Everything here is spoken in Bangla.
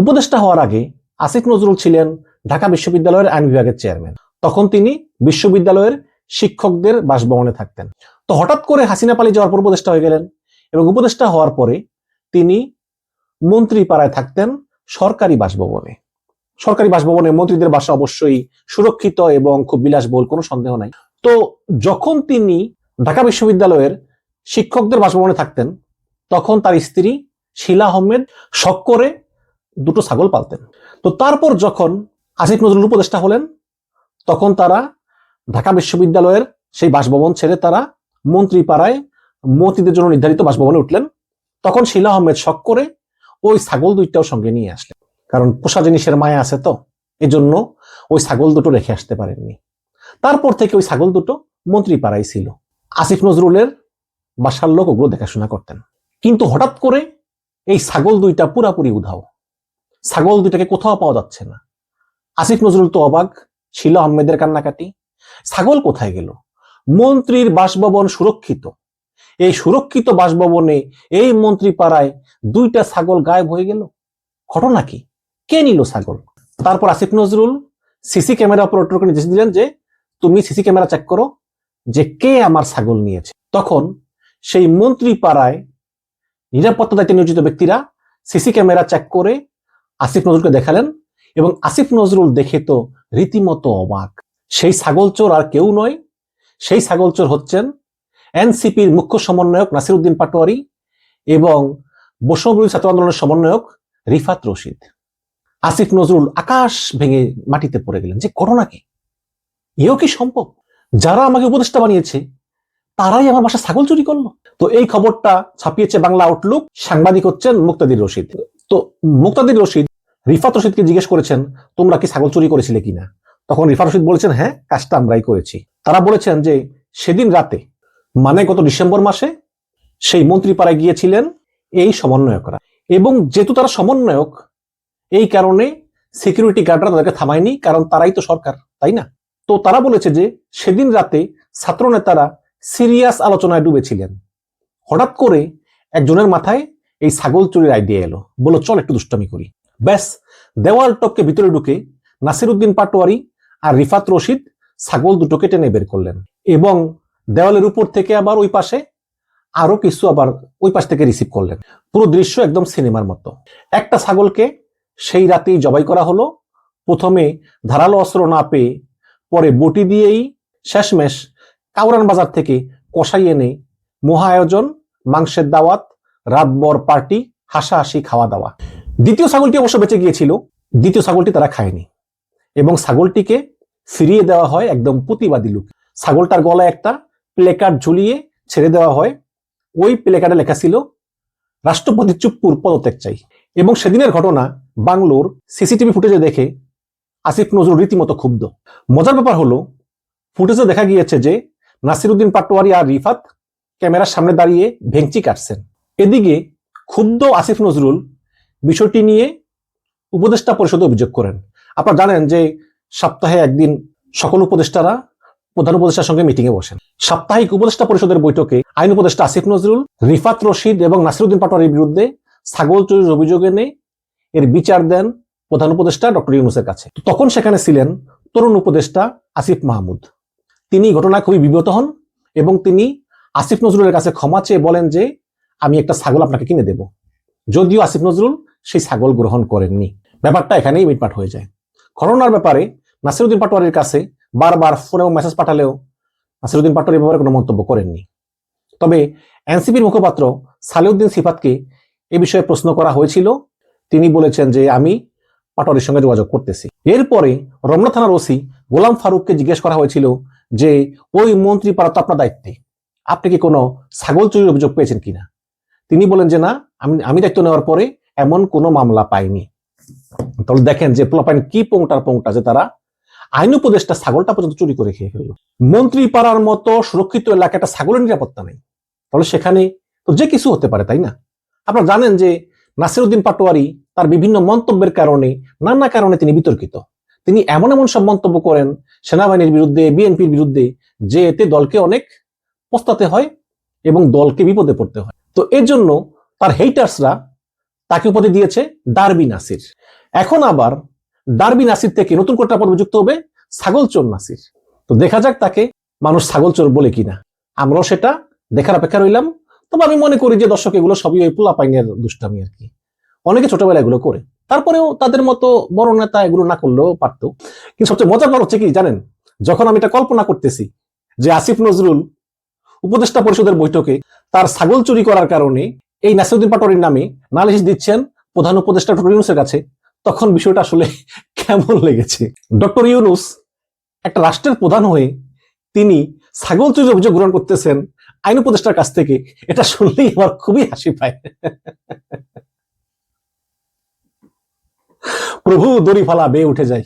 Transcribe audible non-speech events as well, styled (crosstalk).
উপদেষ্টা হওয়ার আগে আসিফ নজরুল ছিলেন ঢাকা বিশ্ববিদ্যালয়ের আইন বিভাগের চেয়ারম্যান। তখন তিনি বিশ্ববিদ্যালয়ের শিক্ষকদের বাসভবনে থাকতেন। তো হঠাৎ করে হাসিনা পালিয়ে যাওয়ার পর উপদেষ্টা হয়ে গেলেন এবং উপদেষ্টা হওয়ার পরে তিনি মন্ত্রী পাড়ায় থাকতেন সরকারি বাসভবনে। সরকারি বাসভবনে মন্ত্রীদের বাসা অবশ্যই সুরক্ষিত এবং খুব বিলাসবহুল, কোনো সন্দেহ নাই। তো যখন তিনি ঢাকা বিশ্ববিদ্যালয়ের শিক্ষকদের বাসভবনে থাকতেন, তখন তার স্ত্রী শিলা আহমেদ শখ করে দুটো ছাগল পালতেন। তো তারপর যখন আসিফ নজরুল উপদেষ্টা হলেন, তখন তারা ঢাকা বিশ্ববিদ্যালয়ের সেই বাসভবন ছেড়ে তারা মন্ত্রী পাড়ায় মন্ত্রীদের জন্য নির্ধারিত বাসভবনে উঠলেন। তখন শিলা আহমেদ শখ করে ওই ছাগল দুইটাও সঙ্গে নিয়ে আসলেন। কারণ পোষা জিনিসের মায়া আছে তো, এজন্য ওই ছাগল দুটো রেখে আসতে পারেননি। তারপর থেকে ওই ছাগল দুটো মন্ত্রী পাড়ায় ছিল। আসিফ নজরুলের বাসার লোক ওগুলো দেখাশোনা করতেন। কিন্তু হঠাৎ করে এই ছাগল দুইটা পুরাপুরি উধাও। ছাগল দুইটাকে কোথাও পাওয়া যাচ্ছে না। আসিফ নজরুল তো অবাক ছিল আহমেদের কান্নাকাটি। ছাগল কোথায় গেল? মন্ত্রীর বাসভবন সুরক্ষিত। এই সুরক্ষিত বাসভবনে এই মন্ত্রী পাড়ায় দুইটা ছাগল গায়েব হয়ে গেল? ঘটনা কি? কে নিল ছাগল? তারপর আসিফ নজরুল সিসি ক্যামেরা অপারেটরকে নির্দেশ দিলেন যে, তুমি সিসি ক্যামেরা চেক করো যে কে আমার ছাগল নিয়েছে। তখন সেই মন্ত্রী পাড়ায় নিরাপত্তা দায়িত্বে নিয়োজিত ব্যক্তিরা সিসি ক্যামেরা চেক করে আসিফ নজরুলকে দেখালেন এবং আসিফ নজরুল দেখে তো রীতিমতো অবাক। সেই ছাগল চোর আর কেউ নয়, সেই ছাগল চোর হচ্ছেন এনসিপির মুখ্য সমন্বয়ক নাসিরউদ্দিন পাটোয়ারি এবং বৈষ্ণবী ছাত্র আন্দোলনের সমন্বয়ক রিফাত রশিদ। আসিফ নজরুল আকাশ ভেঙে মাটিতে পড়ে গেলেন। যে ঘটনা কি? এও কি সম্ভব? যারা আমাকে উপদেষ্টা বানিয়েছে, তারাই আমার বাসা ছাগল চুরি করল। তো এই খবরটা ছাপিয়েছে বাংলা আউটলুক। সাংবাদিক হচ্ছেন মুক্তাদির রশিদ। তো মুক্তাদির রশিদ, রিফাত রশিদকে জিজ্ঞেস করেছেন, তোমরা কি ছাগল চুরি করেছিলে কিনা? তখন রিফাত রশিদ বলেছেন হ্যাঁ কাজটা আমরাই করেছি। তারা বলেছেন যে সেদিন রাতে মানে গত ডিসেম্বর মাসে, সেই মন্ত্রী পাড়ায় গিয়েছিলেন এই সমন্বয়করা। এবং যেহেতু তারা সমন্বয়ক, এই কারণে সিকিউরিটি গার্ডরা তাদেরকে থামায়নি, কারণ তারাই তো সরকার, তাই না? তো তারা বলেছে যে সেদিন রাতে ছাত্র নেতারা সিরিয়াস আলোচনায় ডুবেছিলেন। হঠাৎ করে একজনের মাথায় এই ছাগল চুরির আইডিয়া এলো। বলো, চল একটু দুষ্টামি করি। ব্যাস, দেওয়াল টপকে ভিতরে ঢুকে নাসিরুদ্দিন পাটোয়ারি আর রিফাত রশিদ ছাগল দুটোকে টেনে বের করলেন এবং দেওয়ালের উপর থেকে আবার ওই পাশে আরও কিছু আবার ওই পাশ থেকে রিসিভ করলেন। পুরো দৃশ্য একদম সিনেমার মতো। একটা ছাগলকে সেই রাতেই জবাই করা হলো। প্রথমে ধারালো অস্ত্র না পেয়ে পরে বটি দিয়েই শেষমেশ কাউরান বাজার থেকে কষাই এনে মহা আয়োজন মাংসের দাওয়াত রাতবর পার্টি, হাসাহাসি খাওয়া দাওয়া দ্বিতীয় ছাগলটি অবশ্য বেঁচে গিয়েছিল, দ্বিতীয় ছাগলটি তারা খায়নি। এবং ছাগলটিকে ফিরিয়ে দেওয়া হয় একদম প্রতিবাদী লোক ছাগলটার গলায় একটা প্লেকার্ড ঝুলিয়ে ছেড়ে দেওয়া হয়। ওই প্লেকার্ডে লেখা ছিল, রাষ্ট্রপতি চুপ্পুর পদত্যাগ চাই। এবং সেদিনের ঘটনা বাংলোর সিসিটিভি ফুটেজে দেখে আসিফ নজরুল রীতিমতো ক্ষুব্ধ। মজার ব্যাপার হলো, ফুটেজে দেখা গিয়েছে যে নাসিরুদ্দিন পাটোয়ারি আর রিফাত ক্যামেরার সামনে দাঁড়িয়ে ভেংচি কাটছেন। এদিকে ক্ষুব্ধ আসিফ নজরুল বিষয়টি নিয়ে উপদেষ্টা পরিষদে অভিযোগ করেন। আপনারা জানেন যে সপ্তাহে একদিন সকল উপদেষ্টারা প্রধান উপদেষ্টার সঙ্গে মিটিং এ বসেন। সাপ্তাহিক উপদেষ্টা পরিষদের বৈঠকে আইন উপদেষ্টা আসিফ নজরুল, রিফাত রশিদ এবং নাসিরুদ্দিন পাটোয়ারির বিরুদ্ধে ছাগল চুরির অভিযোগ এনে এর বিচার দেন প্রধান উপদেষ্টা ডক্টর ইউনুসের কাছে। তখন সেখানে ছিলেন তরুণ উপদেষ্টা আসিফ মাহমুদ। তিনি ঘটনায় খুবই বিব্রত হন এবং তিনি আসিফ নজরুলের কাছে ক্ষমা চেয়ে বলেন যে আমি একটা ছাগল আপনাকে কিনে দেব। যদিও আসিফ নজরুল সেই ছাগল গ্রহণ করেননি। ব্যাপারটা এখানেই মিটমাট হয়ে যায়। ঘটনার ব্যাপারে নাসিরুদ্দিন পাটোয়ারির কাছে বারবার ফোনে মেসেজ পাঠালেও নাসিরুদ্দিন পাটোয়ারি ব্যাপারে কোনো মন্তব্য করেননি। তবে এনসিপির মুখপাত্র সালেউদ্দিন সিফাতকে এ বিষয়ে প্রশ্ন করা হয়েছিল। তিনি বলেছেন যে, আমি পাটোয়ারির সঙ্গে যোগাযোগ করতেছি। এরপরে রমনা থানার ওসি গোলাম ফারুককে জিজ্ঞেস করা হয়েছিল যে, ওই মন্ত্রী পাড়া তো আপনার দায়িত্বে। আপনি কি কোনো ছাগল চুরির অভিযোগ পেয়েছেন কিনা? তিনি বলেন যে, না, আমি আমি দায়িত্ব নেওয়ার পরে এমন কোনো মামলা পাইনি। তাহলে দেখেন যে পোলাপাইন কি পোংটার পোংটা যে তারা আইন উপদেষ্টা ছাগলটা পর্যন্ত চুরি করে খেয়ে ফেলল। মন্ত্রী পাড়ার মতো সুরক্ষিত এলাকাটা ছাগলের নিরাপত্তা নেই। তাহলে সেখানে তো যে কিছু হতে পারে, তাই না? আপনারা জানেন যে নাসিরুদ্দিন পাটোয়ারি তার বিভিন্ন মন্তব্যের কারণে, নানা কারণে তিনি বিতর্কিত। তিনি এমন এমন সব মন্তব্য করেন, সেনাবাহিনীর বিরুদ্ধে, বিএনপির বিরুদ্ধে, যে এতে দলকে অনেক পস্তাতে হয় এবং দলকে বিপদে পড়তে হয়। তো এর জন্য তার হেইটার্সরা তাকে উপাধি দিয়েছে ডারবি নাসির এখন আবার ডারবি নাসির থেকে নতুন করে একটা পদবি যুক্ত হবে ছাগল চোর নাসির তো দেখা যাক তাকে মানুষ ছাগল চোর বলে কিনা। আমরাও সেটা দেখার অপেক্ষা রইলাম। তবে আমি মনে করি যে দর্শক, এগুলো সবই ওই পোলা পাইনের দুষ্টামি আর কি। অনেকে ছোটবেলায় এগুলো করে। তারপরেও তাদের মতো বড় নেতা এগুলো না করলেও পারতো। কিন্তু সবচেয়ে মজার ব্যাপার হচ্ছে কি জানেন? যখন আমি এটা কল্পনা করতেছি যে আসিফ নজরুল উপদেষ্টা পরিষদের বৈঠকে তার ছাগল চুরি করার কারণে এই নাসিরুদ্দিন পাটোয়ারির নামে নালিশ দিচ্ছেন প্রধান উপদেষ্টা ডক্টর ইউনুসের কাছে। তখন বিষয়টা আসলে (laughs) কেমন লেগেছে? ডক্টর ইউনুস একটা রাষ্ট্রের প্রধান হয়ে তিনি ছাগল চুরির অভিযোগ গ্রহণ করতেছেন আইন উপদেষ্টার কাছ থেকে। এটা শুনলেই আমার খুবই হাসি পায়। প্রভু দড়ি ফালা বেয়ে উঠে যায়।